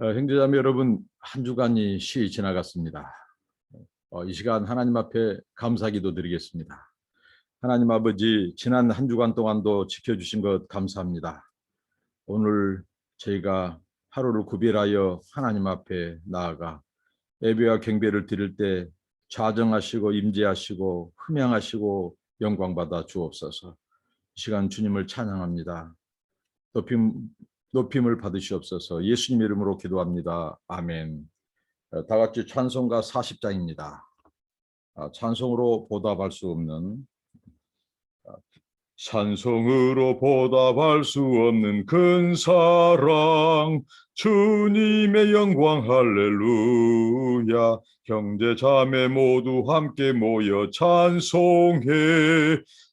어, 형제자매 여러분 한 주간이 쉬이 지나갔습니다. 어, 이 시간 하나님 앞에 감사기도 드리겠습니다. 하나님 아버지 지난 한 주간 동안도 지켜주신 것 감사합니다. 오늘 저희가 하루를 구별하여 하나님 앞에 나아가 예배와 경배를 드릴 때 좌정하시고 임재하시고 흠양하시고 영광 받아 주옵소서. 이 시간 주님을 찬양합니다. 높임 높임을 받으시옵소서. 예수님 이름으로 기도합니다. 아멘. 어, 다 같이 찬송가 40장입니다. 아, 찬송으로 보답할 수 없는 아, 찬송으로 보답할 수 없는 큰 사랑 주님의 영광 할렐루야. 형제 자매 모두 함께 모여 찬송해.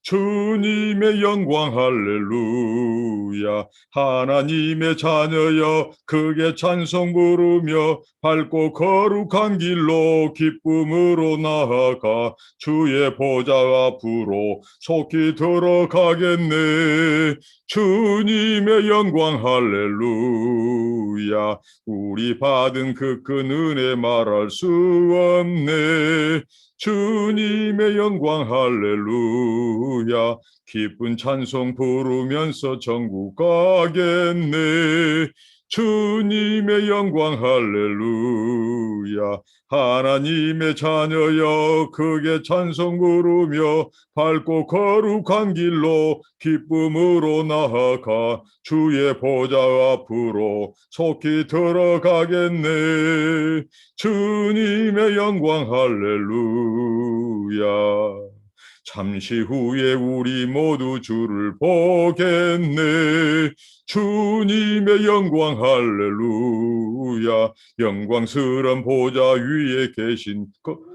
주님의 영광 할렐루야. 하나님의 자녀여 크게 찬송 부르며 밝고 거룩한 길로 기쁨으로 나아가 주의 보좌 앞으로 속히 들어가겠네. 주님의 영광 할렐루야 우리 받은 그 큰 은혜 말할 수 없네. 주님의 영광 할렐루야. 기쁜 찬송 부르면서 천국 가겠네 주님의 영광 할렐루야. 하나님의 자녀여 크게 찬송 부르며 밝고 거룩한 길로 기쁨으로 나아가 주의 보좌 앞으로 속히 들어가겠네. 주님의 영광 할렐루야 잠시 후에 우리 모두 주를 보겠네. 주님의 영광 할렐루야. 영광스런 보좌 위에 계신 것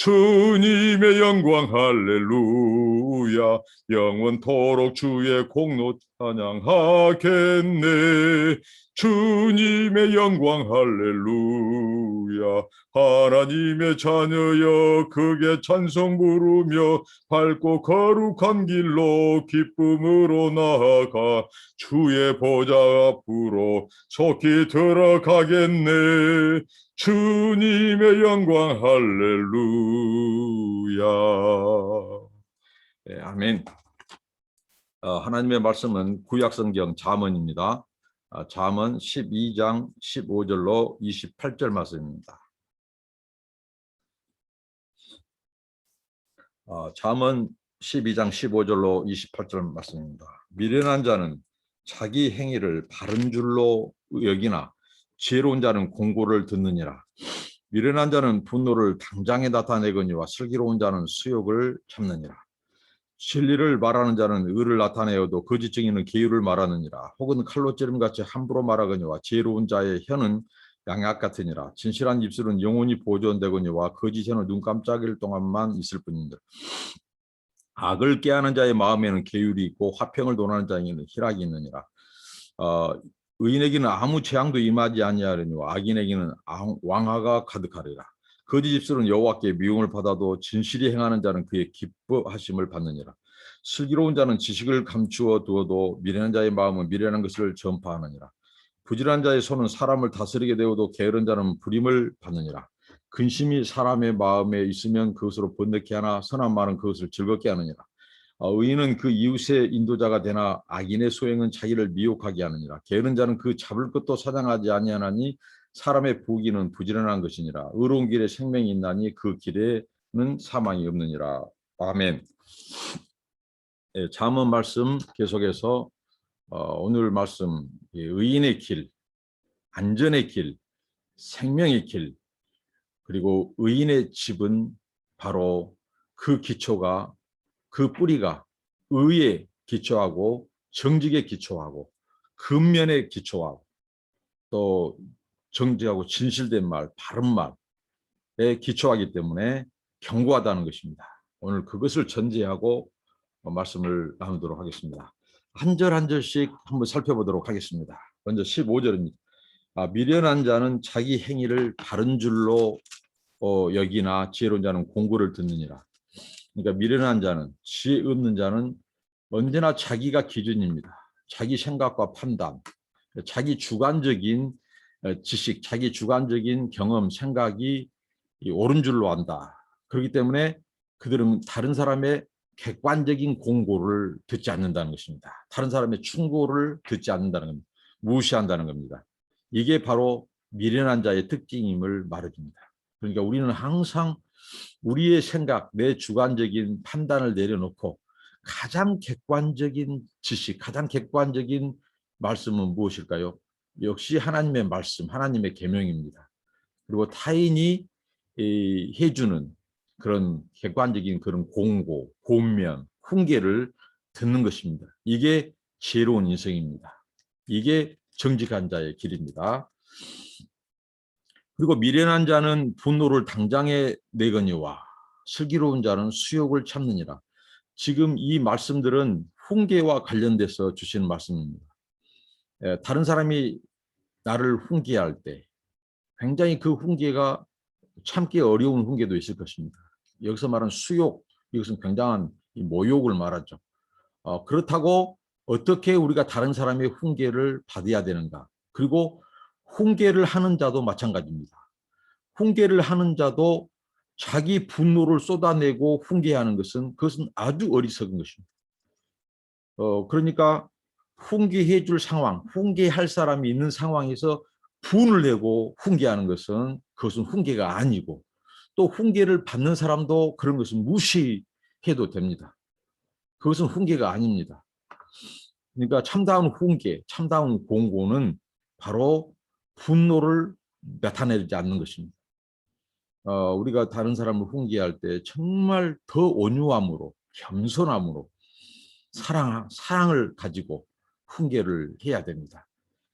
주님의 영광 할렐루야. 영원토록 주의 공로 찬양하겠네 주님의 영광 할렐루야. 하나님의 자녀여 크게 찬송 부르며 밝고 거룩한 길로 기쁨으로 나아가 주의 보좌 앞으로 속히 들어가겠네. 주님의 영광 할렐루야. 네, 아멘. 어, 하나님의 말씀은 구약성경 잠언입니다. 아, 잠언 12장 15절로 28절 말씀입니다 어, 잠언 12장 15절로 28절 말씀입니다. 미련한 자는 자기 행위를 바른 줄로 여기나 지혜로운 자는 공고를 듣느니라. 미련한 자는 분노를 당장에 나타내거니와 슬기로운 자는 수욕을 참느니라. 진리를 말하는 자는 의를 나타내어도 거짓 증인은 계율을 말하느니라. 혹은 칼로 찌름같이 함부로 말하거니와 지혜로운 자의 혀는 양약 같으니라. 진실한 입술은 영원히 보존되거니와 거짓 혀는 눈 깜짝일 동안만 있을 뿐인들. 악을 깨하는 자의 마음에는 계율이 있고 화평을 논하는 자에게는 희락이 있느니라. 어, 의인에게는 아무 재앙도 임하지 아니하려니와 악인에게는 앙- 왕화가 가득하리라. 거짓 입술은 여호와께 미움을 받아도 진실이 행하는 자는 그의 기뻐하심을 받느니라. 슬기로운 자는 지식을 감추어 두어도 미련한 자의 마음은 미련한 것을 전파하느니라. 부지런한 자의 손은 사람을 다스리게 되어도 게으른 자는 부림을 받느니라. 근심이 사람의 마음에 있으면 그것으로 번득케 하나 선한 말은 그것을 즐겁게 하느니라. 어, 의인은 그 이웃의 인도자가 되나 악인의 소행은 자기를 미혹하게 하느니라. 게으른 자는 그 잡을 것도 사냥하지 아니하나니 사람의 부기는 부지런한 것이니라. 의로운 길에 생명이 있나니 그 길에는 사망이 없느니라. 아멘. 예, 잠언 말씀 계속해서 어, 오늘 말씀 예, 의인의 길, 안전의 길, 생명의 길, 그리고 의인의 집은 바로 그 기초가 그 뿌리가 의에 기초하고 정직에 기초하고 근면에 기초하고 또 정직하고 진실된 말, 바른 말에 기초하기 때문에 견고하다는 것입니다. 오늘 그것을 전제하고 어, 말씀을 나누도록 하겠습니다. 한 절 한 절씩 한번 살펴보도록 하겠습니다. 먼저 15절입니다. 아, 미련한 자는 자기 행위를 바른 줄로 어, 여기나 지혜로운 자는 공고를 듣느니라. 그러니까 미련한 자는 지혜 없는 자는 언제나 자기가 기준입니다. 자기 생각과 판단, 자기 주관적인 어, 지식, 자기 주관적인 경험, 생각이 이 옳은 줄로 안다. 그렇기 때문에 그들은 다른 사람의 객관적인 공고를 듣지 않는다는 것입니다. 다른 사람의 충고를 듣지 않는다는 겁니다. 무시한다는 겁니다. 이게 바로 미련한 자의 특징임을 말해줍니다. 그러니까 우리는 항상 우리의 생각, 내 주관적인 판단을 내려놓고 가장 객관적인 지식, 가장 객관적인 말씀은 무엇일까요? 역시 하나님의 말씀, 하나님의 계명입니다. 그리고 타인이 이, 해주는 그런 객관적인 그런 공고, 권면, 훈계를 듣는 것입니다. 이게 지혜로운 인생입니다. 이게 정직한 자의 길입니다. 그리고 미련한 자는 분노를 당장에 내거니와 슬기로운 자는 수욕을 참느니라. 지금 이 말씀들은 훈계와 관련돼서 주시는 말씀입니다. 에, 다른 사람이 나를 훈계할 때 굉장히 그 훈계가 참기 어려운 훈계도 있을 것입니다. 여기서 말하는 수욕, 이것은 굉장한 이 모욕을 말하죠. 어, 그렇다고 어떻게 우리가 다른 사람의 훈계를 받아야 되는가? 그리고 훈계를 하는 자도 마찬가지입니다. 훈계를 하는 자도 자기 분노를 쏟아내고 훈계하는 것은 그것은 아주 어리석은 것입니다. 어, 그러니까 훈계해 줄 상황, 훈계할 사람이 있는 상황에서 분을 내고 훈계하는 것은 그것은 훈계가 아니고 또 훈계를 받는 사람도 그런 것은 무시해도 됩니다. 그것은 훈계가 아닙니다. 그러니까 참다운 훈계, 참다운 공고는 바로 분노를 나타내지 않는 것입니다. 어, 우리가 다른 사람을 훈계할 때 정말 더 온유함으로, 겸손함으로 사랑, 사랑을 가지고 훈계를 해야 됩니다.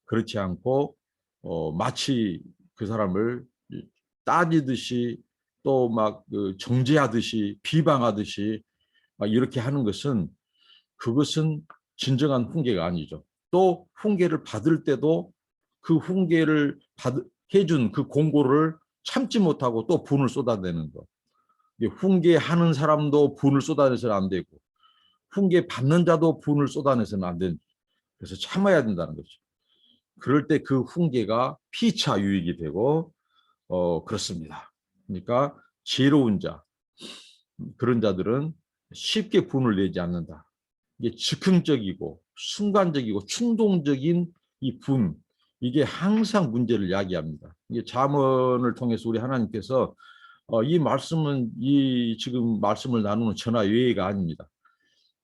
그렇지 않고 어, 마치 그 사람을 따지듯이 또막그 정죄하듯이 비방하듯이 막 이렇게 하는 것은 그것은 진정한 훈계가 아니죠. 또 훈계를 받을 때도 그 훈계를 받 해준 그 공고를 참지 못하고 또 분을 쏟아내는 것. 훈계하는 사람도 분을 쏟아내서는 안 되고 훈계 받는 자도 분을 쏟아내서는 안 된다. 그래서 참아야 된다는 거죠. 그럴 때 그 훈계가 피차 유익이 되고 어 그렇습니다. 그러니까 지혜로운 자 그런 자들은 쉽게 분을 내지 않는다. 이게 즉흥적이고 순간적이고 충동적인 이 분, 이게 항상 문제를 야기합니다. 이게 잠언을 통해서 우리 하나님께서 어, 이 말씀은 이 지금 말씀을 나누는 전화 외회가 아닙니다.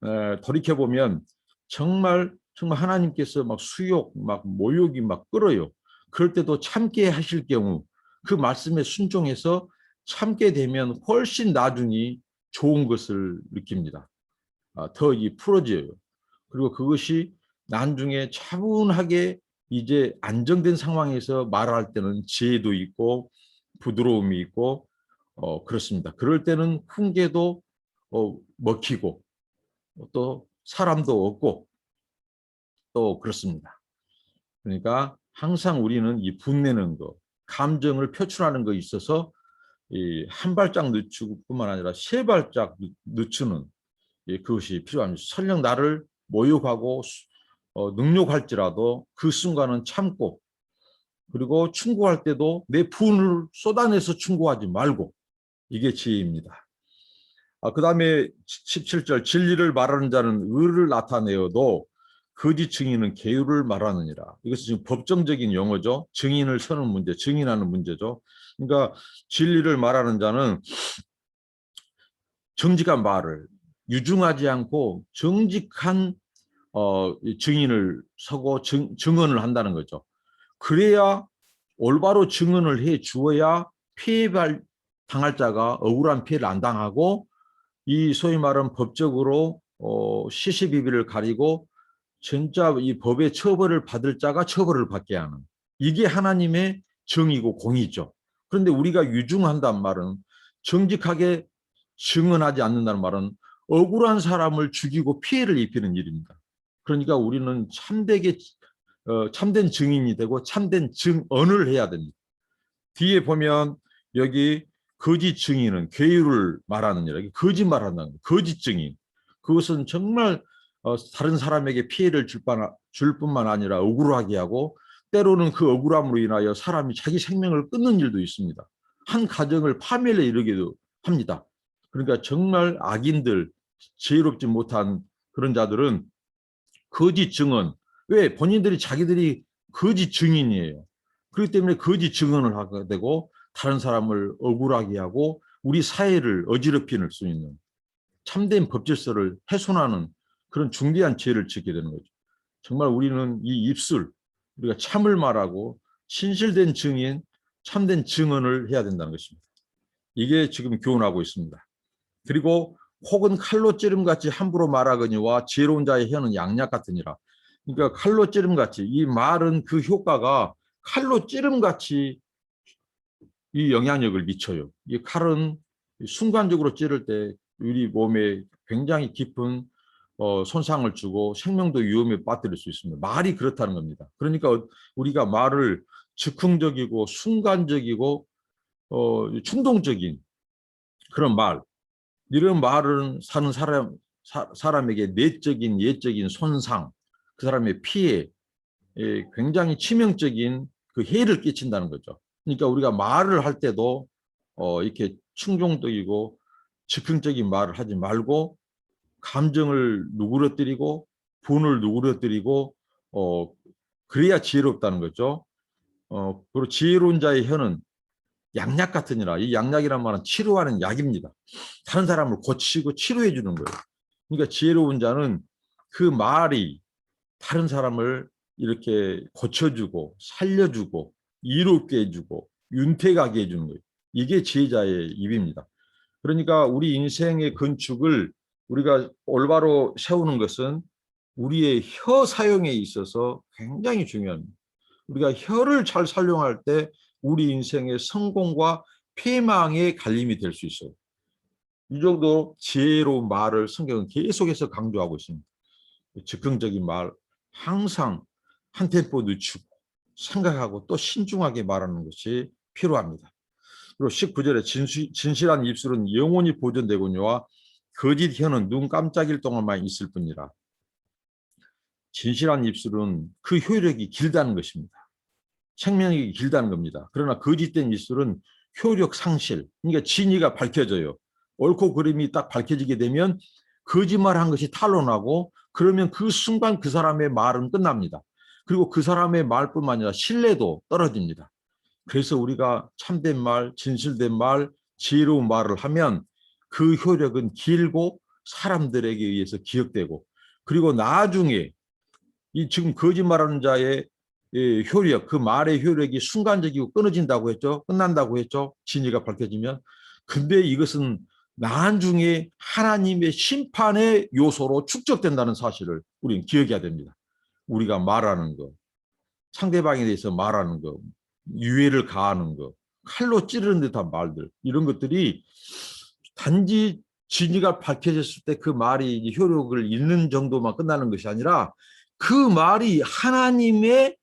에, 돌이켜 보면 정말 정말 하나님께서 막 수욕, 막 모욕이 막 끌어요. 그럴 때도 참게 하실 경우 그 말씀에 순종해서 참게 되면 훨씬 나중이 좋은 것을 느낍니다. 아, 더이 풀어져요. 그리고 그것이 나중에 차분하게 이제 안정된 상황에서 말할 때는 지혜도 있고 부드러움이 있고 어, 그렇습니다. 그럴 때는 훈계도 어, 먹히고 또 사람도 없고 또 그렇습니다. 그러니까 항상 우리는 이 분내는 거, 감정을 표출하는 거 있어서 이한 발짝 늦추고뿐만 아니라 세 발짝 늦추는 그것이 필요합니다. 설령 나를 모욕하고 어, 능욕할지라도 그 순간은 참고 그리고 충고할 때도 내 분을 쏟아내서 충고하지 말고 이게 지혜입니다. 아, 그 다음에 17절 진리를 말하는 자는 의를 나타내어도 거짓 증인은 계율을 말하느니라. 이것은 지금 법정적인 용어죠. 증인을 서는 문제, 증인하는 문제죠. 그러니까 진리를 말하는 자는 정직한 말을 유중하지 않고 정직한 어, 증인을 서고 증, 증언을 한다는 거죠. 그래야 올바로 증언을 해 주어야 피해 당할 자가 억울한 피해를 안 당하고 이 소위 말하는 법적으로 어, 시시비비를 가리고 진짜 이 법의 처벌을 받을 자가 처벌을 받게 하는 이게 하나님의 정이고 공이죠. 그런데 우리가 유중한다는 말은 정직하게 증언하지 않는다는 말은 억울한 사람을 죽이고 피해를 입히는 일입니다. 그러니까 우리는 참되게 어, 참된 증인이 되고 참된 증언을 해야 됩니다. 뒤에 보면 여기 거짓 증인은 괴유를 말하는 일, 거짓말한다는. 거짓 증인. 그것은 정말 어, 다른 사람에게 피해를 줄, 뿐만 아니라 억울하게 하고 때로는 그 억울함으로 인하여 사람이 자기 생명을 끊는 일도 있습니다. 한 가정을 파멸에 이르기도 합니다. 그러니까 정말 악인들, 지혜롭지 못한 그런 자들은 거짓 증언, 왜 본인들이 자기들이 거짓 증인이에요. 그렇기 때문에 거짓 증언을 하게 되고 다른 사람을 억울하게 하고 우리 사회를 어지럽히는 수 있는 참된 법질서를 훼손하는 그런 중대한 죄를 짓게 되는 거죠. 정말 우리는 이 입술, 우리가 참을 말하고 신실된 증인, 참된 증언을 해야 된다는 것입니다. 이게 지금 교훈하고 있습니다. 그리고 혹은 칼로 찌름같이 함부로 말하거니와 지혜로운 자의 혀는 양약 같으니라. 그러니까 칼로 찌름같이 이 말은 그 효과가 칼로 찌름같이 이 영향력을 미쳐요. 이 칼은 순간적으로 찌를 때 우리 몸에 굉장히 깊은 어, 손상을 주고 생명도 위험에 빠뜨릴 수 있습니다. 말이 그렇다는 겁니다. 그러니까 우리가 말을 즉흥적이고 순간적이고 어, 충동적인 그런 말 이런 말은 사는 사람 사, 사람에게 내적인 예적인 손상 그 사람의 피해 에 굉장히 치명적인 그 해를 끼친다는 거죠. 그러니까 우리가 말을 할 때도 어, 이렇게 충동적이고 즉흥적인 말을 하지 말고 감정을 누그러뜨리고 분을 누그러뜨리고 어, 그래야 지혜롭다는 거죠. 어, 그리고 지혜로운 자의 혀는 양약 같으니라. 이 양약이란 말은 치료하는 약입니다. 다른 사람을 고치고 치료해 주는 거예요. 그러니까 지혜로운 자는 그 말이 다른 사람을 이렇게 고쳐주고 살려주고 이롭게 해주고 윤택하게 해주는 거예요. 이게 지혜자의 입입니다. 그러니까 우리 인생의 건축을 우리가 올바로 세우는 것은 우리의 혀 사용에 있어서 굉장히 중요합니다. 우리가 혀를 잘 사용할 때 우리 인생의 성공과 폐망의 갈림이 될 수 있어요. 이 정도 지혜로운 말을 성경은 계속해서 강조하고 있습니다. 즉흥적인 말, 항상 한 템포 늦추고 생각하고 또 신중하게 말하는 것이 필요합니다. 그리고 19절에 진실, 진실한 입술은 영원히 보존되거니와 거짓 혀는 눈 깜짝일 동안만 있을 뿐이라. 진실한 입술은 그 효력이 길다는 것입니다. 생명력이 길다는 겁니다. 그러나 거짓된 입술은 효력 상실, 그러니까 진위가 밝혀져요. 옳고 그름이 딱 밝혀지게 되면 거짓말한 것이 탄로나고 그러면 그 순간 그 사람의 말은 끝납니다. 그리고 그 사람의 말뿐만 아니라 신뢰도 떨어집니다. 그래서 우리가 참된 말, 진실된 말, 지혜로운 말을 하면 그 효력은 길고 사람들에게 의해서 기억되고 그리고 나중에 이 지금 거짓말하는 자의 효력, 그 말의 효력이 순간적이고 끊어진다고 했죠. 끝난다고 했죠. 진리가 밝혀지면. 근데 이것은 나중에 하나님의 심판의 요소로 축적된다는 사실을 우리는 기억해야 됩니다. 우리가 말하는 것, 상대방에 대해서 말하는 것, 유해를 가하는 것, 칼로 찌르는 듯한 말들 이런 것들이 단지 진리가 밝혀졌을 때 그 말이 효력을 잃는 정도만 끝나는 것이 아니라 그 말이 하나님의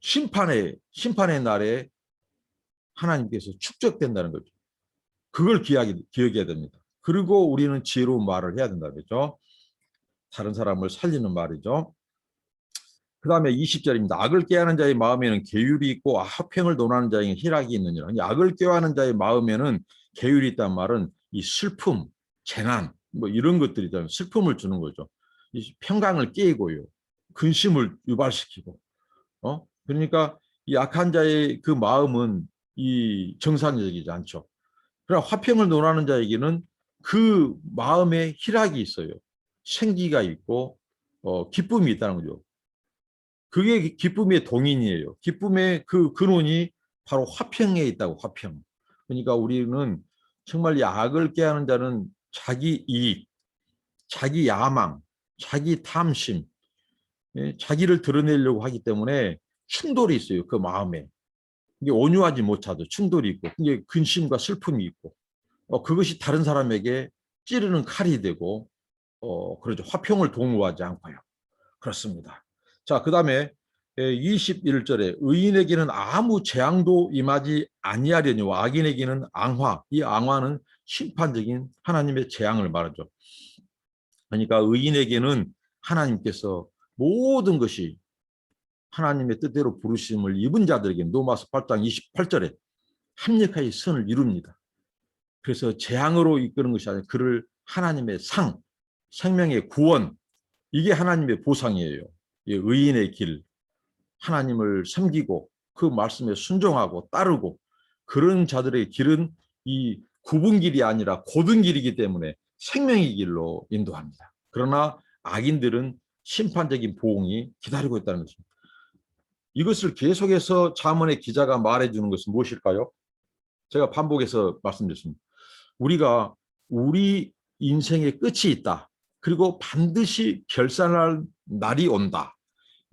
심판의 심판의 날에 하나님께서 축적된다는 거죠. 그걸 기억이, 기억해야 됩니다. 그리고 우리는 지혜로운 말을 해야 된다 그랬죠. 다른 사람을 살리는 말이죠. 그 다음에 20절입니다. 악을 꾀하는 자의 마음에는 계율이 있고 합행을 논하는 자에게 희락이 있느니라. 악을 꾀하는 자의 마음에는 계율이 있단 말은 이 슬픔, 재난 뭐 이런 것들이잖아요. 슬픔을 주는 거죠. 이 평강을 깨고요. 근심을 유발시키고. 어? 그러니까 이 악한 자의 그 마음은 이 정상적이지 않죠. 그러나 화평을 논하는 자에게는 그 마음에 희락이 있어요. 생기가 있고 어, 기쁨이 있다는 거죠. 그게 기쁨의 동인이에요. 기쁨의 그 근원이 바로 화평에 있다고 화평. 그러니까 우리는 정말 이 악을 깨하는 자는 자기 이익, 자기 야망, 자기 탐심, 예, 자기를 드러내려고 하기 때문에 충돌이 있어요. 그 마음에. 이게 온유하지 못하도 충돌이 있고, 이게 근심과 슬픔이 있고, 어, 그것이 다른 사람에게 찌르는 칼이 되고, 어, 그러죠. 화평을 도모하지 않고요. 그렇습니다. 자, 그 다음에 21절에 의인에게는 아무 재앙도 임하지 아니하려니와 악인에게는 앙화. 이 앙화는 심판적인 하나님의 재앙을 말하죠. 그러니까 의인에게는 하나님께서 모든 것이 하나님의 뜻대로 부르심을 입은 자들에게 노마스 8장 28절에 합력하여 선을 이룹니다. 그래서 재앙으로 이끄는 것이 아니라 그를 하나님의 상, 생명의 구원, 이게 하나님의 보상이에요. 의인의 길, 하나님을 섬기고 그 말씀에 순종하고 따르고 그런 자들의 길은 이 굽은 길이 아니라 곧은 길이기 때문에 생명의 길로 인도합니다. 그러나 악인들은 심판적인 보응이 기다리고 있다는 것입니다. 이것을 계속해서 자문의 기자가 말해주는 것은 무엇일까요? 제가 반복해서 말씀드렸습니다. 우리가 우리 인생의 끝이 있다. 그리고 반드시 결산할 날이 온다.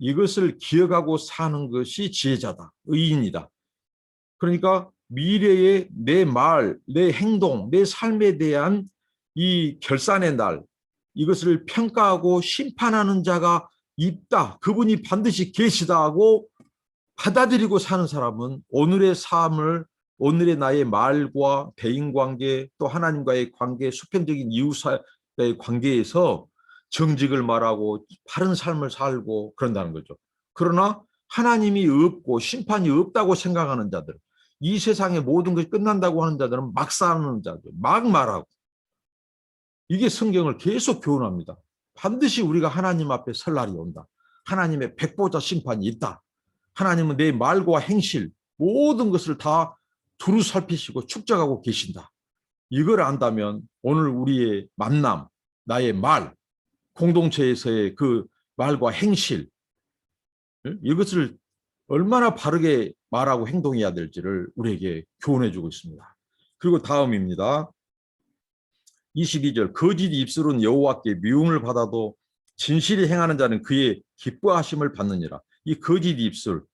이것을 기억하고 사는 것이 지혜자다. 의인이다. 그러니까 미래의 내 말, 내 행동, 내 삶에 대한 이 결산의 날, 이것을 평가하고 심판하는 자가 있다. 그분이 반드시 계시다 하고 받아들이고 사는 사람은 오늘의 삶을 오늘의 나의 말과 대인관계 또 하나님과의 관계 수평적인 이웃사의 관계에서 정직을 말하고 바른 삶을 살고 그런다는 거죠. 그러나 하나님이 없고 심판이 없다고 생각하는 자들 이 세상의 모든 것이 끝난다고 하는 자들은 막 사는 자들 막 말하고 이게 성경을 계속 교훈합니다. 반드시 우리가 하나님 앞에 설 날이 온다. 하나님의 백보자 심판이 있다. 하나님은 내 말과 행실 모든 것을 다 두루 살피시고 축적하고 계신다. 이걸 안다면 오늘 우리의 만남, 나의 말, 공동체에서의 그 말과 행실 이것을 얼마나 바르게 말하고 행동해야 될지를 우리에게 교훈해 주고 있습니다. 그리고 다음입니다. 22절 거짓 입술은 여호와께 미움을 받아도 진실이 행하는 자는 그의 기뻐하심을 받느니라. 이 거짓 입술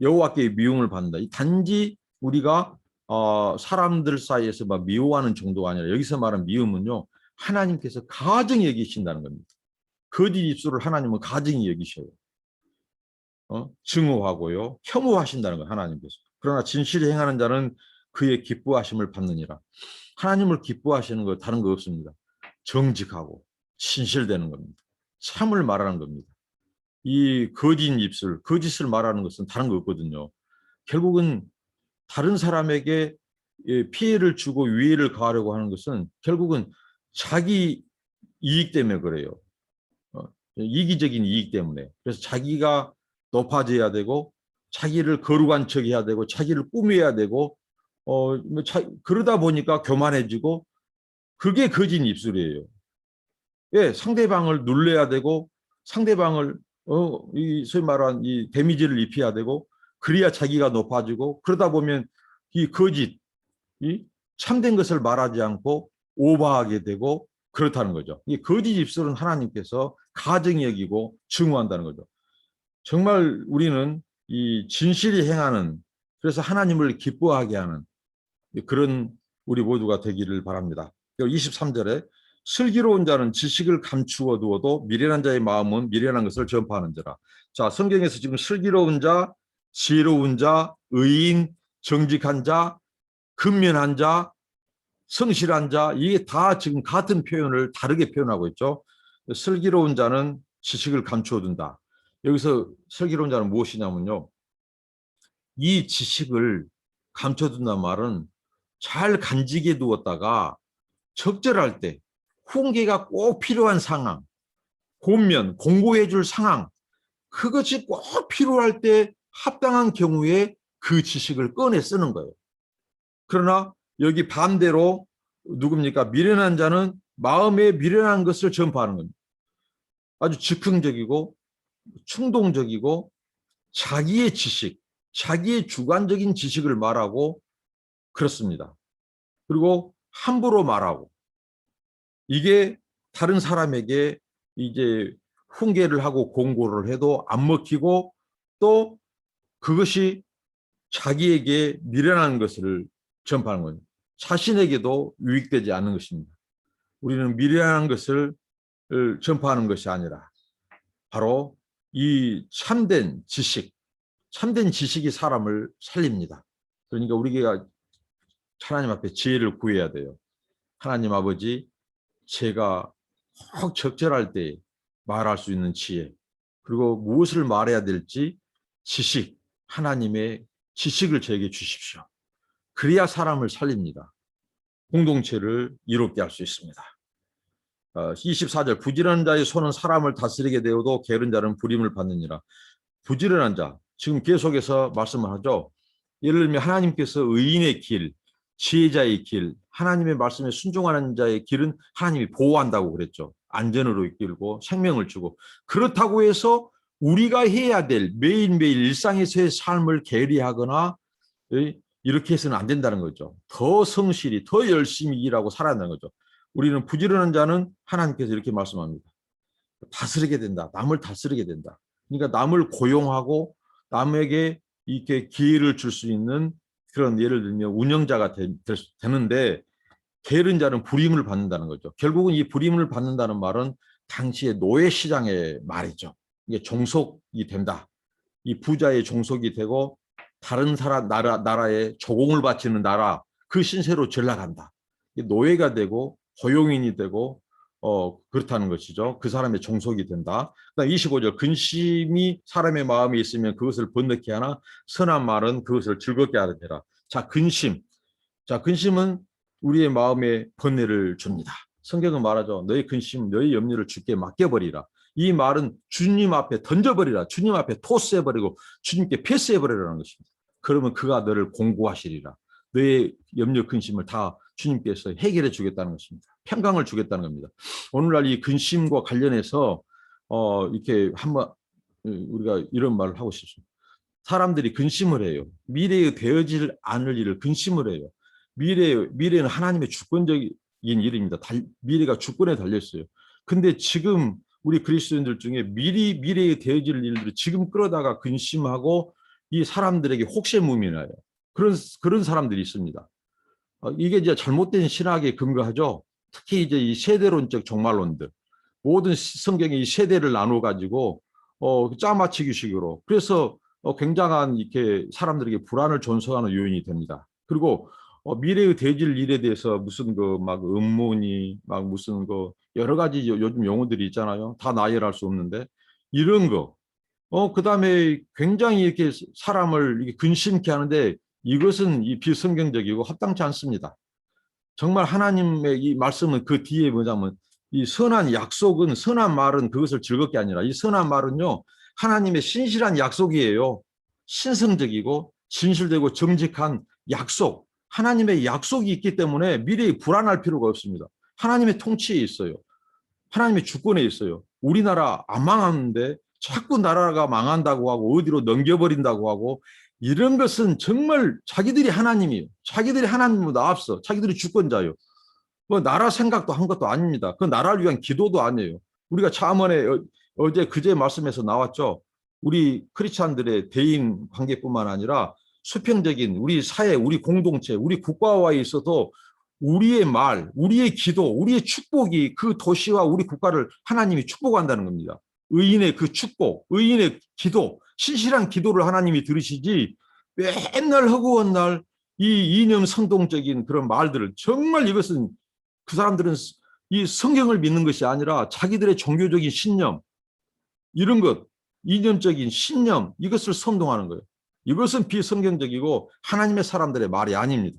여호와께 미움을 받는다. 이 단지 우리가 어, 사람들 사이에서 막 미워하는 정도가 아니라 여기서 말하는 미움은요 하나님께서 가정히 여기신다는 겁니다. 거짓 입술을 하나님은 가정히 여기셔요. 어? 증오하고요 혐오하신다는 거예요 하나님께서. 그러나 진실히 행하는 자는 그의 기뻐하심을 받느니라. 하나님을 기뻐하시는 거 다른 거 없습니다. 정직하고 신실되는 겁니다. 참을 말하는 겁니다. 이 거짓 입술, 거짓을 말하는 것은 다른 거 없거든요. 결국은 다른 사람에게 예, 피해를 주고 위해를 가하려고 하는 것은 결국은 자기 이익 때문에 그래요. 어, 이기적인 이익 때문에. 그래서 자기가 높아져야 되고 자기를 거룩한 척해야 되고 자기를 꾸며야 되고 어, 뭐 자, 그러다 보니까 교만해지고 그게 거짓 입술이에요. 예, 상대방을 눌러야 되고 상대방을 어, 이 소위 말한 이 데미지를 입혀야 되고 그래야 자기가 높아지고 그러다 보면 이 거짓, 이 참된 것을 말하지 않고 오버하게 되고 그렇다는 거죠. 이 거짓 입술은 하나님께서 가정이 여기고 증오한다는 거죠. 정말 우리는 이 진실이 행하는 그래서 하나님을 기뻐하게 하는 그런 우리 모두가 되기를 바랍니다. 23절에 슬기로운 자는 지식을 감추어 두어도 미련한 자의 마음은 미련한 것을 전파하는지라. 자, 성경에서 지금 슬기로운 자, 지혜로운 자, 의인, 정직한 자, 근면한 자, 성실한 자, 이게 다 지금 같은 표현을 다르게 표현하고 있죠. 슬기로운 자는 지식을 감추어 둔다. 여기서 슬기로운 자는 무엇이냐면요. 이 지식을 감춰둔다는 말은 잘 간직해 두었다가 적절할 때 훈계가 꼭 필요한 상황, 권면, 공고해 줄 상황, 그것이 꼭 필요할 때 합당한 경우에 그 지식을 꺼내 쓰는 거예요. 그러나 여기 반대로 누굽니까? 미련한 자는 마음에 미련한 것을 전파하는 겁니다. 아주 즉흥적이고 충동적이고 자기의 지식, 자기의 주관적인 지식을 말하고 그렇습니다. 그리고 함부로 말하고 이게 다른 사람에게 이제 훈계를 하고 공고를 해도 안 먹히고 또 그것이 자기에게 미련한 것을 전파하는 거예요. 자신에게도 유익되지 않는 것입니다. 우리는 미련한 것을 전파하는 것이 아니라 바로 이 참된 지식, 참된 지식이 사람을 살립니다. 그러니까 우리가 하나님 앞에 지혜를 구해야 돼요. 하나님 아버지, 제가 혹 적절할 때 말할 수 있는 지혜, 그리고 무엇을 말해야 될지 지식, 하나님의 지식을 저에게 주십시오. 그래야 사람을 살립니다. 공동체를 이롭게 할 수 있습니다. 24절 부지런한 자의 손은 사람을 다스리게 되어도 게으른 자는 부림을 받느니라. 부지런한 자 지금 계속해서 말씀을 하죠. 예를 들면 하나님께서 의인의 길, 지혜자의 길, 하나님의 말씀에 순종하는 자의 길은 하나님이 보호한다고 그랬죠. 안전으로 이끌고 생명을 주고 그렇다고 해서 우리가 해야 될 매일매일 일상에서의 삶을 게리하거나 이렇게 해서는 안 된다는 거죠. 더 성실히 더 열심히 일하고 살아야 하는 거죠. 우리는 부지런한 자는 하나님께서 이렇게 말씀합니다. 다스리게 된다. 남을 다스리게 된다. 그러니까 남을 고용하고 남에게 이렇게 기회를 줄 수 있는 그런 예를 들면 운영자가 되, 되는데 게으른 자는 불임을 받는다는 거죠. 결국은 이 불임을 받는다는 말은 당시의 노예 시장의 말이죠. 이게 종속이 된다. 이 부자의 종속이 되고 다른 사람 나라 나라에 조공을 바치는 나라 그 신세로 전락한다. 노예가 되고 고용인이 되고 어 그렇다는 것이죠. 그 사람의 종속이 된다. 그다음 25절 근심이 사람의 마음에 있으면 그것을 번넣게 하나 선한 말은 그것을 즐겁게 하느니라. 자 근심. 자 근심은 우리의 마음에 번뇌를 줍니다. 성경은 말하죠. 너의 근심, 너의 염려를 주께 맡겨버리라. 이 말은 주님 앞에 던져버리라. 주님 앞에 토스해버리고 주님께 패스해버리라는 것입니다. 그러면 그가 너를 공고하시리라. 너의 염려 근심을 다 주님께서 해결해 주겠다는 것입니다. 평강을 주겠다는 겁니다. 오늘날 이 근심과 관련해서 어 이렇게 한번 우리가 이런 말을 하고 싶습니다. 사람들이 근심을 해요. 미래에 되어질 않을 일을 근심을 해요. 미래 미래는 하나님의 주권적인 일입니다. 달, 미래가 주권에 달려 있어요. 근데 지금 우리 그리스도인들 중에 미리 미래에 되어질 일들을 지금 끌어다가 근심하고 이 사람들에게 혹세무민이 나요. 그런 그런 사람들이 있습니다. 어, 이게 이제 잘못된 신학에 근거하죠. 특히 이제 이 세대론적 종말론들 모든 성경의 이 세대를 나눠 가지고 어 짜맞추기식으로 그래서 어, 굉장한 이렇게 사람들에게 불안을 존속하는 요인이 됩니다. 그리고 어, 미래의 대질 일에 대해서 무슨 그 막 음모니 막 무슨 그 여러 가지 요즘 용어들이 있잖아요. 다 나열할 수 없는데 이런 거. 어 그다음에 굉장히 이렇게 사람을 이렇게 근심케 하는데 이것은 이 비성경적이고 합당치 않습니다. 정말 하나님의 이 말씀은 그 뒤에 뭐냐면 이 선한 약속은 선한 말은 그것을 즐겁게 아니라 이 선한 말은요 하나님의 신실한 약속이에요. 신성적이고 진실되고 정직한 약속. 하나님의 약속이 있기 때문에 미래에 불안할 필요가 없습니다. 하나님의 통치에 있어요. 하나님의 주권에 있어요. 우리나라 안 망하는데 자꾸 나라가 망한다고 하고 어디로 넘겨버린다고 하고 이런 것은 정말 자기들이 하나님이에요. 자기들이 하나님보다 앞서 자기들이 주권자요. 뭐 나라 생각도 한 것도 아닙니다. 그 나라를 위한 기도도 아니에요. 우리가 차원에 어, 제 그제 말씀에서 나왔죠. 우리 크리스찬들의 대인 관계뿐만 아니라 수평적인 우리 사회, 우리 공동체, 우리 국가와에 있어도 우리의 말, 우리의 기도, 우리의 축복이 그 도시와 우리 국가를 하나님이 축복한다는 겁니다. 의인의 그 축복, 의인의 기도, 신실한 기도를 하나님이 들으시지 맨날 허구한 날 이 이념 선동적인 그런 말들을 정말 이것은 그 사람들은 이 성경을 믿는 것이 아니라 자기들의 종교적인 신념 이런 것 이념적인 신념 이것을 선동하는 거예요. 이것은 비성경적이고 하나님의 사람들의 말이 아닙니다.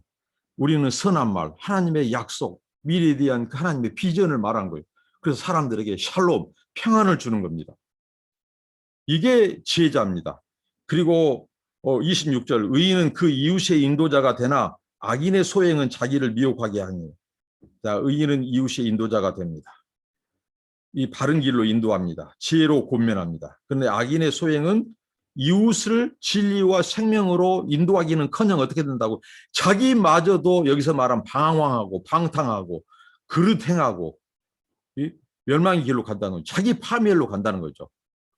우리는 선한 말, 하나님의 약속, 미래에 대한 그 하나님의 비전을 말한 거예요. 그래서 사람들에게 샬롬, 평안을 주는 겁니다. 이게 지혜자입니다. 그리고 26절 어, 의인은 그 이웃의 인도자가 되나 악인의 소행은 자기를 미혹하게 하니 자 의인은 이웃의 인도자가 됩니다. 이 바른 길로 인도합니다. 지혜로 권면합니다. 그런데 악인의 소행은 이웃을 진리와 생명으로 인도하기는커녕 어떻게 된다고 자기마저도 여기서 말한 방황하고 방탕하고 그릇행하고 멸망의 길로 간다는 거죠. 자기 파멸로 간다는 거죠.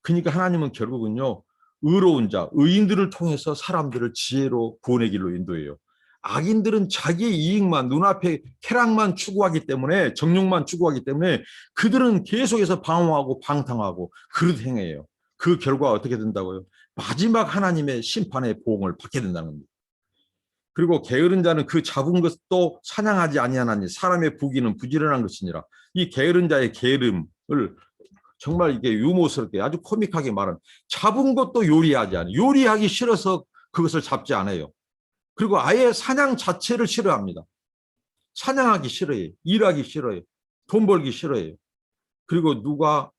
그러니까 하나님은 결국은요 의로운 자, 의인들을 통해서 사람들을 지혜로 구원의 길로 인도해요. 악인들은 자기의 이익만 눈앞에 쾌락만 추구하기 때문에 정욕만 추구하기 때문에 그들은 계속해서 방황하고 방탕하고 그릇 행해요. 그 결과 어떻게 된다고요? 마지막 하나님의 심판의 보응을 받게 된다는 겁니다. 그리고 게으른 자는 그 잡은 것도 사냥하지 아니하나니 사람의 부기는 부지런한 것이니라. 이 게으른 자의 게으름을 정말 이게 유머스럽게 아주 코믹하게 말은 잡은 것도 요리하지 않아요. 요리하기 싫어서 그것을 잡지 않아요. 그리고 아예 사냥 자체를 싫어합니다. 사냥하기 싫어해요. 일하기 싫어해요. 돈 벌기 싫어해요. 그리고 누가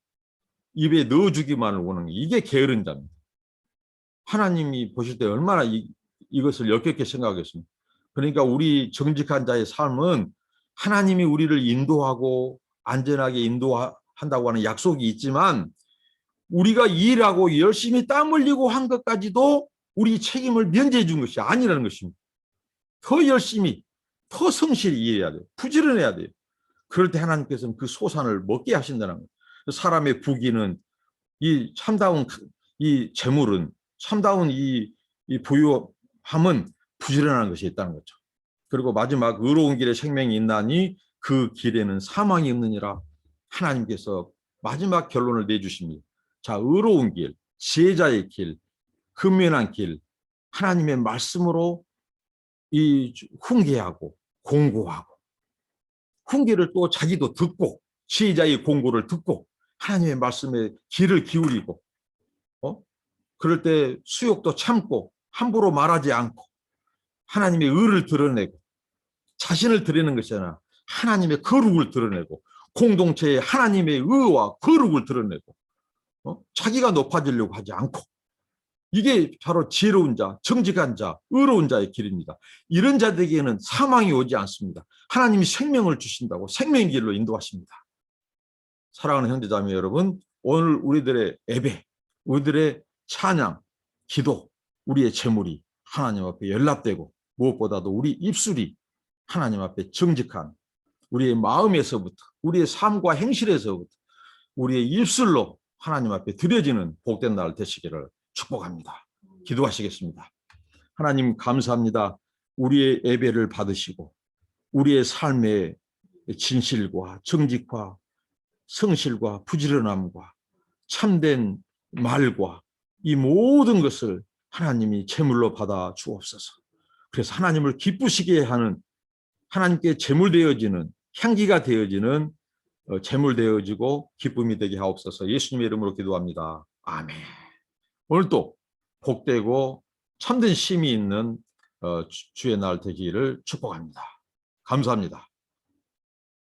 입에 넣어주기만을 원하는 게 이게 게으른 자입니다. 하나님이 보실 때 얼마나 이, 이것을 역겹게 생각하겠습니까? 그러니까 우리 정직한 자의 삶은 하나님이 우리를 인도하고 안전하게 인도한다고 하는 약속이 있지만 우리가 일하고 열심히 땀 흘리고 한 것까지도 우리 책임을 면제해 준 것이 아니라는 것입니다. 더 열심히, 더 성실히 일해야 돼요. 부지런해야 돼요. 그럴 때 하나님께서는 그 소산을 먹게 하신다는 거예요. 사람의 부기는 이 참다운 이 재물은 참다운 이, 이 부유함은 부지런한 것이 있다는 거죠. 그리고 마지막 의로운 길에 생명이 있나니 그 길에는 사망이 없느니라 하나님께서 마지막 결론을 내주십니다. 자, 의로운 길, 지혜자의 길, 근면한 길, 하나님의 말씀으로 이 훈계하고 공고하고 훈계를 또 자기도 듣고 지혜자의 공고를 듣고 하나님의 말씀에 귀를 기울이고 어? 그럴 때 수욕도 참고 함부로 말하지 않고 하나님의 의를 드러내고 자신을 드리는 것이 아니라 하나님의 거룩을 드러내고 공동체에 하나님의 의와 거룩을 드러내고 어? 자기가 높아지려고 하지 않고 이게 바로 지혜로운 자, 정직한 자, 의로운 자의 길입니다. 이런 자들에게는 사망이 오지 않습니다. 하나님이 생명을 주신다고 생명의 길로 인도하십니다. 사랑하는 형제자매 여러분, 오늘 우리들의 예배, 우리들의 찬양, 기도, 우리의 재물이 하나님 앞에 연락되고 무엇보다도 우리 입술이 하나님 앞에 정직한 우리의 마음에서부터 우리의 삶과 행실에서부터 우리의 입술로 하나님 앞에 드려지는 복된 날 되시기를 축복합니다. 기도하시겠습니다. 하나님 감사합니다. 우리의 예배를 받으시고 우리의 삶의 진실과 정직과 성실과 부지런함과 참된 말과 이 모든 것을 하나님이 제물로 받아 주옵소서. 그래서 하나님을 기쁘시게 하는 하나님께 제물 되어지는 향기가 되어지는 어, 제물 되어지고 기쁨이 되게 하옵소서. 예수님의 이름으로 기도합니다. 아멘. 오늘도 복되고 참된 힘이 있는 어, 주의 날 되기를 축복합니다. 감사합니다.